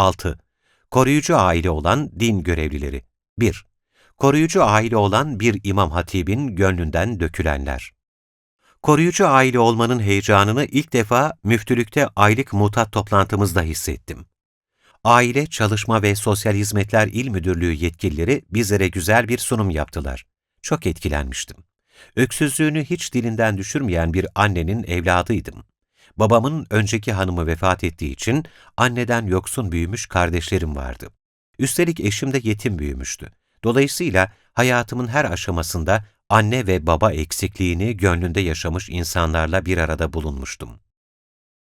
6. Koruyucu aile olan din görevlileri 1. Koruyucu aile olan bir imam hatibin gönlünden dökülenler. Koruyucu aile olmanın heyecanını ilk defa müftülükte aylık mutat toplantımızda hissettim. Aile, Çalışma ve Sosyal Hizmetler İl Müdürlüğü yetkilileri bizlere güzel bir sunum yaptılar. Çok etkilenmiştim. Öksüzlüğünü hiç dilinden düşürmeyen bir annenin evladıydım. Babamın önceki hanımı vefat ettiği için anneden yoksun büyümüş kardeşlerim vardı. Üstelik eşim de yetim büyümüştü. Dolayısıyla hayatımın her aşamasında anne ve baba eksikliğini gönlünde yaşamış insanlarla bir arada bulunmuştum.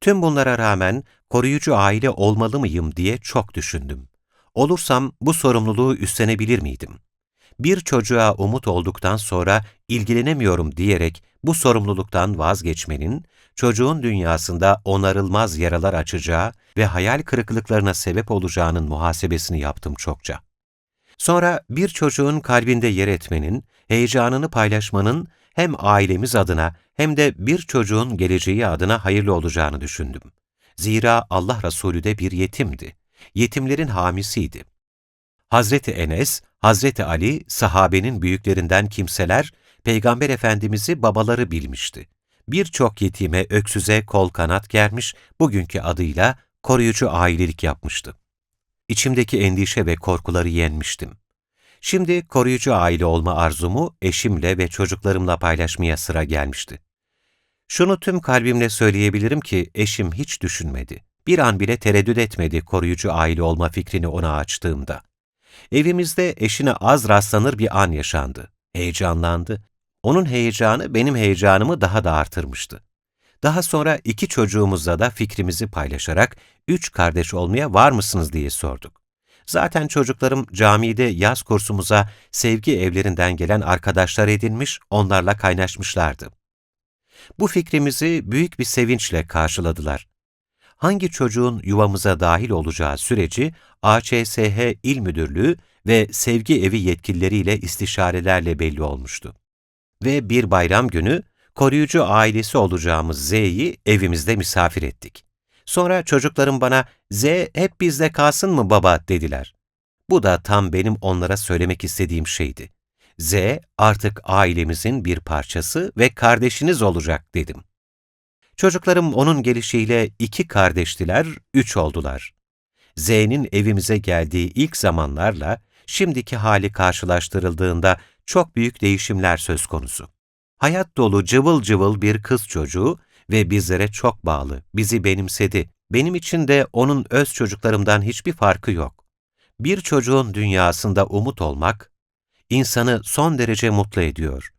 Tüm bunlara rağmen koruyucu aile olmalı mıyım diye çok düşündüm. Olursam bu sorumluluğu üstlenebilir miydim? Bir çocuğa umut olduktan sonra ilgilenemiyorum diyerek bu sorumluluktan vazgeçmenin, çocuğun dünyasında onarılmaz yaralar açacağı ve hayal kırıklıklarına sebep olacağının muhasebesini yaptım çokça. Sonra bir çocuğun kalbinde yer etmenin, heyecanını paylaşmanın hem ailemiz adına hem de bir çocuğun geleceği adına hayırlı olacağını düşündüm. Zira Allah Resulü de bir yetimdi. Yetimlerin hamisiydi. Hazreti Enes, Hazreti Ali, sahabenin büyüklerinden kimseler, Peygamber Efendimiz'i babaları bilmişti. Birçok yetime, öksüze kol kanat germiş, bugünkü adıyla koruyucu ailelik yapmıştı. İçimdeki endişe ve korkuları yenmiştim. Şimdi koruyucu aile olma arzumu eşimle ve çocuklarımla paylaşmaya sıra gelmişti. Şunu tüm kalbimle söyleyebilirim ki eşim hiç düşünmedi. Bir an bile tereddüt etmedi koruyucu aile olma fikrini ona açtığımda. Evimizde eşine az rastlanır bir an yaşandı. Heyecanlandı. Onun heyecanı benim heyecanımı daha da artırmıştı. Daha sonra iki çocuğumuzla da fikrimizi paylaşarak üç kardeş olmaya var mısınız diye sorduk. Zaten çocuklarım camide yaz kursumuza sevgi evlerinden gelen arkadaşlar edinmiş, onlarla kaynaşmışlardı. Bu fikrimizi büyük bir sevinçle karşıladılar. Hangi çocuğun yuvamıza dahil olacağı süreci AÇSH İl Müdürlüğü ve Sevgi Evi yetkilileriyle istişarelerle belli olmuştu. Ve bir bayram günü koruyucu ailesi olacağımız Z'yi evimizde misafir ettik. Sonra çocuklarım bana, Z hep bizde kalsın mı baba dediler. Bu da tam benim onlara söylemek istediğim şeydi. Z artık ailemizin bir parçası ve kardeşiniz olacak dedim. Çocuklarım onun gelişiyle iki kardeştiler, üç oldular. Z'nin evimize geldiği ilk zamanlarla şimdiki hali karşılaştırıldığında çok büyük değişimler söz konusu. Hayat dolu cıvıl cıvıl bir kız çocuğu ve bizlere çok bağlı, bizi benimsedi. Benim için de onun öz çocuklarımdan hiçbir farkı yok. Bir çocuğun dünyasında umut olmak, insanı son derece mutlu ediyor.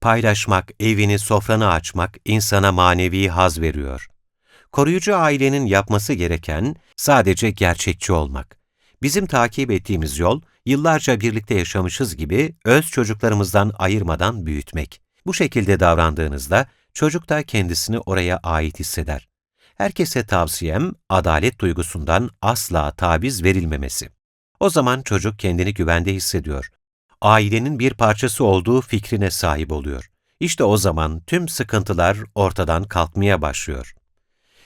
Paylaşmak, evini, sofranı açmak insana manevi haz veriyor. Koruyucu ailenin yapması gereken sadece gerçekçi olmak. Bizim takip ettiğimiz yol, yıllarca birlikte yaşamışız gibi öz çocuklarımızdan ayırmadan büyütmek. Bu şekilde davrandığınızda çocuk da kendisini oraya ait hisseder. Herkese tavsiyem adalet duygusundan asla tabiz verilmemesi. O zaman çocuk kendini güvende hissediyor. Ailenin bir parçası olduğu fikrine sahip oluyor. İşte o zaman tüm sıkıntılar ortadan kalkmaya başlıyor.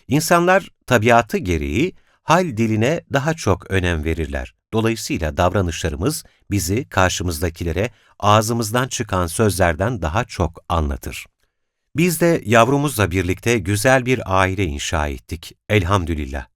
İnsanlar tabiatı gereği hal diline daha çok önem verirler. Dolayısıyla davranışlarımız bizi karşımızdakilere ağzımızdan çıkan sözlerden daha çok anlatır. Biz de yavrumuzla birlikte güzel bir aile inşa ettik, elhamdülillah.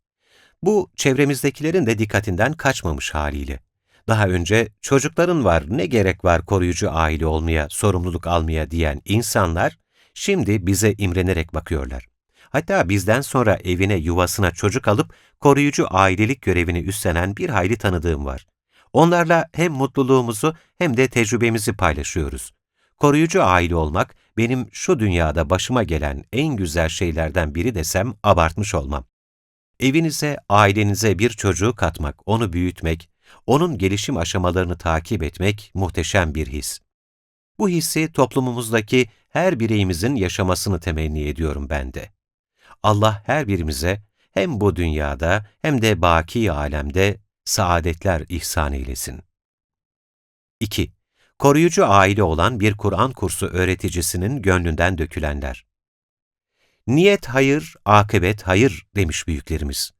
Bu, çevremizdekilerin de dikkatinden kaçmamış haliyle. Daha önce çocukların var, ne gerek var koruyucu aile olmaya, sorumluluk almaya diyen insanlar, şimdi bize imrenerek bakıyorlar. Hatta bizden sonra evine, yuvasına çocuk alıp koruyucu ailelik görevini üstlenen bir hayli tanıdığım var. Onlarla hem mutluluğumuzu hem de tecrübemizi paylaşıyoruz. Koruyucu aile olmak, benim şu dünyada başıma gelen en güzel şeylerden biri desem abartmış olmam. Evinize, ailenize bir çocuğu katmak, onu büyütmek, onun gelişim aşamalarını takip etmek muhteşem bir his. Bu hissi toplumumuzdaki her bireyimizin yaşamasını temenni ediyorum ben de. Allah her birimize hem bu dünyada hem de baki alemde saadetler ihsan eylesin. 2. Koruyucu aile olan bir Kur'an kursu öğreticisinin gönlünden dökülenler. Niyet hayır, akıbet hayır demiş büyüklerimiz.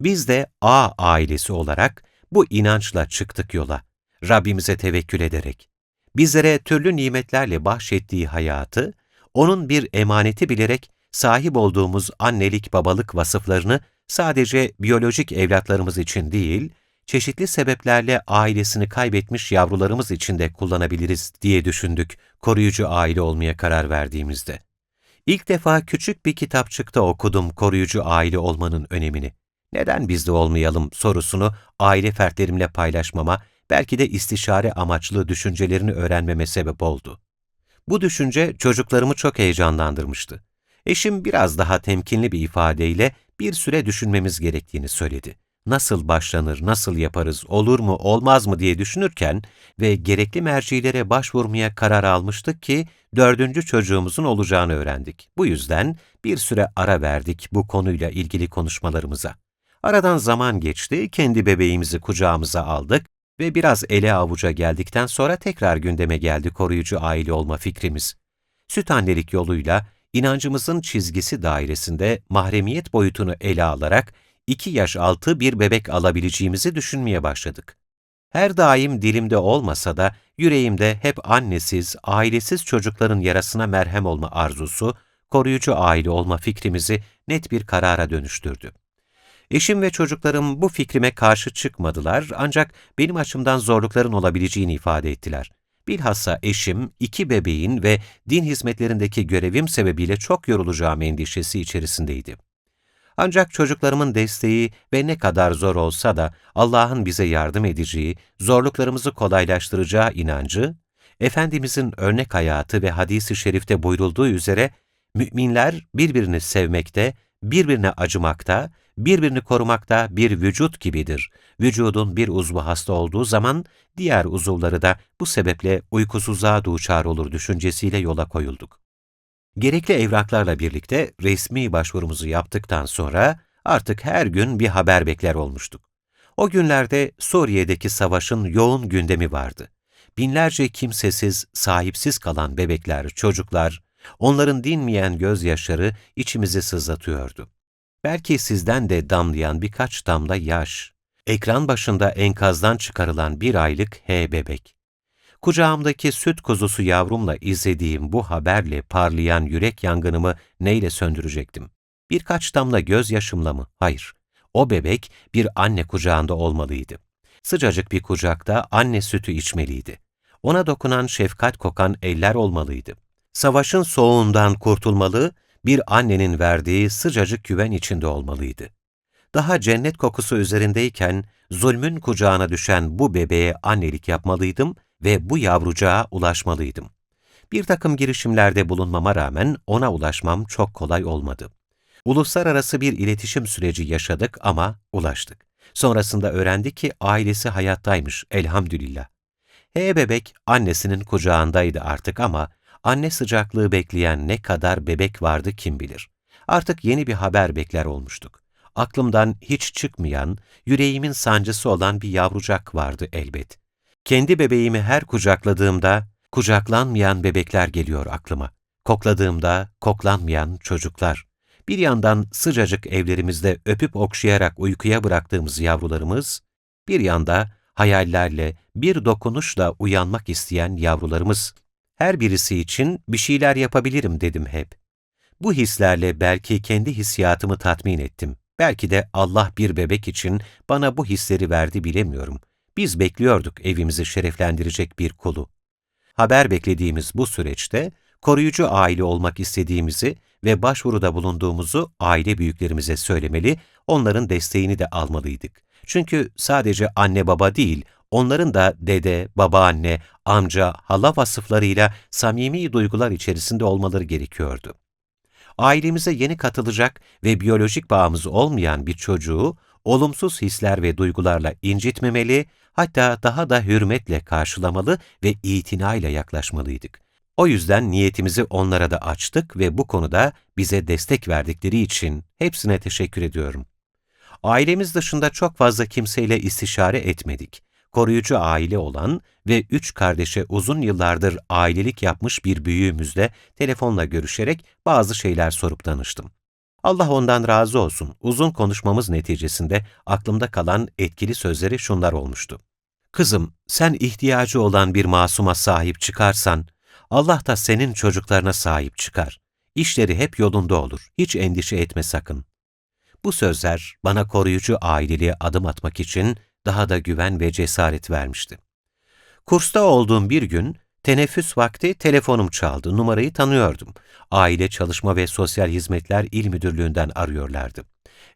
Biz de A ailesi olarak bu inançla çıktık yola, Rabbimize tevekkül ederek. Bizlere türlü nimetlerle bahşettiği hayatı, O'nun bir emaneti bilerek sahip olduğumuz annelik babalık vasıflarını sadece biyolojik evlatlarımız için değil, çeşitli sebeplerle ailesini kaybetmiş yavrularımız için de kullanabiliriz diye düşündük koruyucu aile olmaya karar verdiğimizde. İlk defa küçük bir kitapçıkta okudum koruyucu aile olmanın önemini. Neden bizde olmayalım sorusunu aile fertlerimle paylaşmama, belki de istişare amaçlı düşüncelerini öğrenmeme sebep oldu. Bu düşünce çocuklarımı çok heyecanlandırmıştı. Eşim biraz daha temkinli bir ifadeyle bir süre düşünmemiz gerektiğini söyledi. Nasıl başlanır, nasıl yaparız, olur mu, olmaz mı diye düşünürken ve gerekli mercilere başvurmaya karar almıştık ki dördüncü çocuğumuzun olacağını öğrendik. Bu yüzden bir süre ara verdik bu konuyla ilgili konuşmalarımıza. Aradan zaman geçti, kendi bebeğimizi kucağımıza aldık ve biraz ele avuca geldikten sonra tekrar gündeme geldi koruyucu aile olma fikrimiz. Süt annelik yoluyla inancımızın çizgisi dairesinde mahremiyet boyutunu ele alarak iki yaş altı bir bebek alabileceğimizi düşünmeye başladık. Her daim dilimde olmasa da yüreğimde hep annesiz, ailesiz çocukların yarasına merhem olma arzusu, koruyucu aile olma fikrimizi net bir karara dönüştürdü. Eşim ve çocuklarım bu fikrime karşı çıkmadılar ancak benim açımdan zorlukların olabileceğini ifade ettiler. Bilhassa eşim, iki bebeğin ve din hizmetlerindeki görevim sebebiyle çok yorulacağım endişesi içerisindeydi. Ancak çocuklarımın desteği ve ne kadar zor olsa da Allah'ın bize yardım edeceği, zorluklarımızı kolaylaştıracağı inancı, Efendimizin örnek hayatı ve hadisi şerifte buyurulduğu üzere, müminler birbirini sevmekte, birbirine acımakta, birbirini korumakta bir vücut gibidir. Vücudun bir uzvu hasta olduğu zaman diğer uzuvları da bu sebeple uykusuzluğa duçar olur düşüncesiyle yola koyulduk. Gerekli evraklarla birlikte resmi başvurumuzu yaptıktan sonra artık her gün bir haber bekler olmuştuk. O günlerde Suriye'deki savaşın yoğun gündemi vardı. Binlerce kimsesiz, sahipsiz kalan bebekler, çocuklar, onların dinmeyen gözyaşları içimizi sızlatıyordu. Belki sizden de damlayan birkaç damla yaş, ekran başında enkazdan çıkarılan bir aylık H bebek. Kucağımdaki süt kuzusu yavrumla izlediğim bu haberle parlayan yürek yangınımı neyle söndürecektim? Birkaç damla gözyaşımla mı? Hayır. O bebek bir anne kucağında olmalıydı. Sıcacık bir kucakta anne sütü içmeliydi. Ona dokunan şefkat kokan eller olmalıydı. Savaşın soğuğundan kurtulmalı, bir annenin verdiği sıcacık güven içinde olmalıydı. Daha cennet kokusu üzerindeyken zulmün kucağına düşen bu bebeğe annelik yapmalıydım ve bu yavrucağa ulaşmalıydım. Bir takım girişimlerde bulunmama rağmen ona ulaşmam çok kolay olmadı. Uluslararası bir iletişim süreci yaşadık ama ulaştık. Sonrasında öğrendik ki ailesi hayattaymış elhamdülillah. H bebek annesinin kucağındaydı artık ama anne sıcaklığı bekleyen ne kadar bebek vardı kim bilir. Artık yeni bir haber bekler olmuştuk. Aklımdan hiç çıkmayan, yüreğimin sancısı olan bir yavrucak vardı elbet. Kendi bebeğimi her kucakladığımda, kucaklanmayan bebekler geliyor aklıma. Kokladığımda, koklanmayan çocuklar. Bir yandan sıcacık evlerimizde öpüp okşayarak uykuya bıraktığımız yavrularımız, bir yanda hayallerle, bir dokunuşla uyanmak isteyen yavrularımız. Her birisi için bir şeyler yapabilirim dedim hep. Bu hislerle belki kendi hissiyatımı tatmin ettim. Belki de Allah bir bebek için bana bu hisleri verdi bilemiyorum. Biz bekliyorduk evimizi şereflendirecek bir kulu. Haber beklediğimiz bu süreçte koruyucu aile olmak istediğimizi ve başvuruda bulunduğumuzu aile büyüklerimize söylemeli, onların desteğini de almalıydık. Çünkü sadece anne baba değil, onların da dede, babaanne, amca, hala vasıflarıyla samimi duygular içerisinde olmaları gerekiyordu. Ailemize yeni katılacak ve biyolojik bağımız olmayan bir çocuğu olumsuz hisler ve duygularla incitmemeli, hatta daha da hürmetle karşılamalı ve itinayla yaklaşmalıydık. O yüzden niyetimizi onlara da açtık ve bu konuda bize destek verdikleri için hepsine teşekkür ediyorum. Ailemiz dışında çok fazla kimseyle istişare etmedik. Koruyucu aile olan ve üç kardeşe uzun yıllardır ailelik yapmış bir büyüğümüzle telefonla görüşerek bazı şeyler sorup danıştım. Allah ondan razı olsun. Uzun konuşmamız neticesinde aklımda kalan etkili sözleri şunlar olmuştu. Kızım, sen ihtiyacı olan bir masuma sahip çıkarsan, Allah da senin çocuklarına sahip çıkar. İşleri hep yolunda olur. Hiç endişe etme sakın. Bu sözler bana koruyucu aileliğe adım atmak için daha da güven ve cesaret vermişti. Kursta olduğum bir gün teneffüs vakti telefonum çaldı. Numarayı tanıyordum. Aile Çalışma ve Sosyal Hizmetler İl Müdürlüğü'nden arıyorlardı.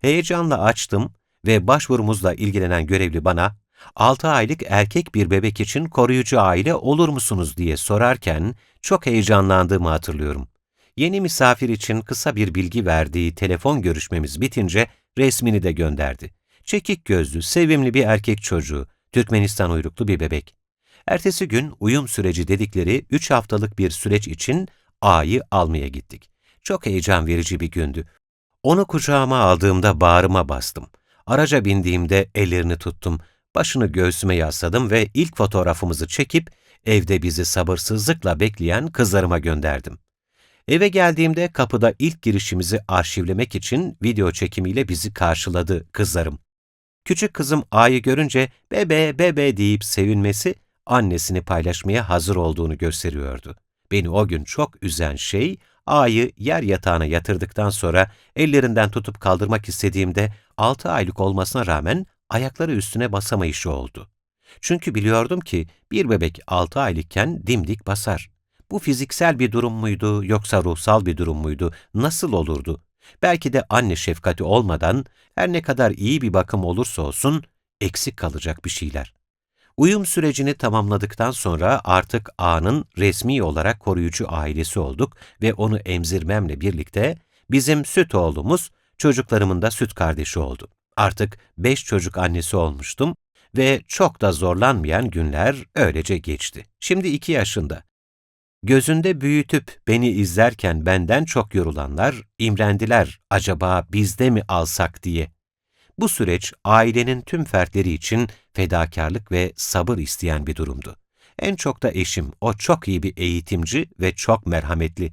Heyecanla açtım ve başvurumuzla ilgilenen görevli bana 6 aylık erkek bir bebek için koruyucu aile olur musunuz diye sorarken çok heyecanlandığımı hatırlıyorum. Yeni misafir için kısa bir bilgi verdiği telefon görüşmemiz bitince resmini de gönderdi. Çekik gözlü, sevimli bir erkek çocuğu, Türkmenistan uyruklu bir bebek. Ertesi gün uyum süreci dedikleri 3 haftalık bir süreç için A'yı almaya gittik. Çok heyecan verici bir gündü. Onu kucağıma aldığımda bağrıma bastım. Araca bindiğimde ellerini tuttum, başını göğsüme yasladım ve ilk fotoğrafımızı çekip evde bizi sabırsızlıkla bekleyen kızlarıma gönderdim. Eve geldiğimde kapıda ilk girişimizi arşivlemek için video çekimiyle bizi karşıladı kızlarım. Küçük kızım A'yı görünce bebe bebe deyip sevinmesi annesini paylaşmaya hazır olduğunu gösteriyordu. Beni o gün çok üzen şey, A'yı yer yatağına yatırdıktan sonra ellerinden tutup kaldırmak istediğimde 6 aylık olmasına rağmen ayakları üstüne basamayışı oldu. Çünkü biliyordum ki bir bebek 6 aylıkken dimdik basar. Bu fiziksel bir durum muydu yoksa ruhsal bir durum muydu, nasıl olurdu? Belki de anne şefkati olmadan her ne kadar iyi bir bakım olursa olsun eksik kalacak bir şeyler. Uyum sürecini tamamladıktan sonra artık A'nın resmi olarak koruyucu ailesi olduk ve onu emzirmemle birlikte bizim süt oğlumuz çocuklarımın da süt kardeşi oldu. Artık beş çocuk annesi olmuştum ve çok da zorlanmayan günler öylece geçti. Şimdi iki yaşında. Gözünde büyütüp beni izlerken benden çok yorulanlar, imrendiler acaba bizde mi alsak diye. Bu süreç ailenin tüm fertleri için fedakarlık ve sabır isteyen bir durumdu. En çok da eşim, o çok iyi bir eğitimci ve çok merhametli.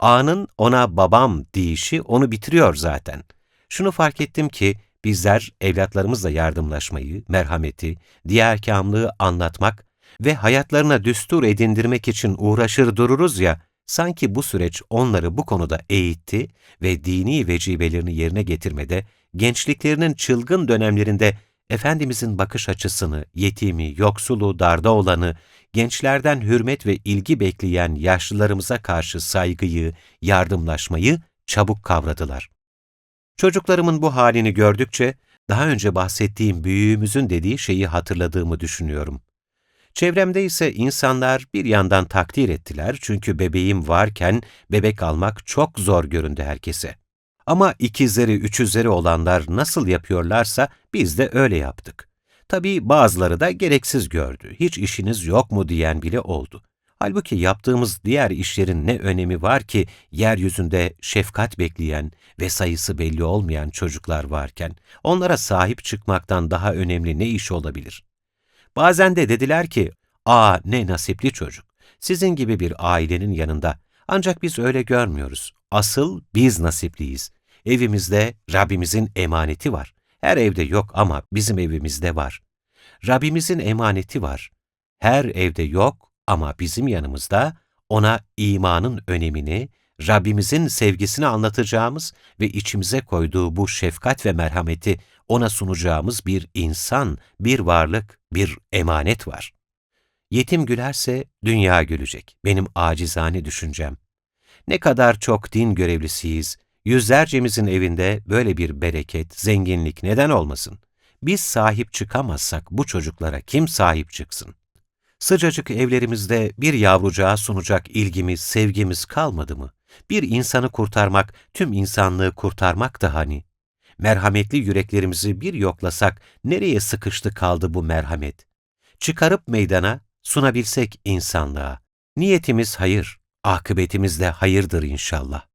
A'nın ona babam deyişi onu bitiriyor zaten. Şunu fark ettim ki bizler evlatlarımızla yardımlaşmayı, merhameti, diğerkamlığı anlatmak ve hayatlarına düstur edindirmek için uğraşır dururuz ya, sanki bu süreç onları bu konuda eğitti ve dini vecibelerini yerine getirmede gençliklerinin çılgın dönemlerinde Efendimizin bakış açısını, yetimi, yoksulu, darda olanı, gençlerden hürmet ve ilgi bekleyen yaşlılarımıza karşı saygıyı, yardımlaşmayı çabuk kavradılar. Çocuklarımın bu halini gördükçe, daha önce bahsettiğim büyüğümüzün dediği şeyi hatırladığımı düşünüyorum. Çevremde ise insanlar bir yandan takdir ettiler çünkü bebeğim varken bebek almak çok zor göründü herkese. Ama ikizleri, üçüzleri olanlar nasıl yapıyorlarsa biz de öyle yaptık. Tabii bazıları da gereksiz gördü, hiç işiniz yok mu diyen bile oldu. Halbuki yaptığımız diğer işlerin ne önemi var ki yeryüzünde şefkat bekleyen ve sayısı belli olmayan çocuklar varken onlara sahip çıkmaktan daha önemli ne iş olabilir? Bazen de dediler ki, ''Aa ne nasipli çocuk, sizin gibi bir ailenin yanında. Ancak biz öyle görmüyoruz. Asıl biz nasipliyiz. Evimizde Rabbimizin emaneti var. Her evde yok ama bizim evimizde var. Rabbimizin emaneti var. Her evde yok ama bizim yanımızda ona imanın önemini, Rabbimizin sevgisini anlatacağımız ve içimize koyduğu bu şefkat ve merhameti ona sunacağımız bir insan, bir varlık, bir emanet var. Yetim gülerse dünya gülecek, benim acizane düşüncem. Ne kadar çok din görevlisiyiz, yüzlercemizin evinde böyle bir bereket, zenginlik neden olmasın? Biz sahip çıkamazsak bu çocuklara kim sahip çıksın? Sıcacık evlerimizde bir yavrucağa sunacak ilgimiz, sevgimiz kalmadı mı? Bir insanı kurtarmak, tüm insanlığı kurtarmak da hani. Merhametli yüreklerimizi bir yoklasak nereye sıkıştı kaldı bu merhamet? Çıkarıp meydana sunabilsek insanlığa. Niyetimiz hayır, akıbetimiz de hayırdır inşallah.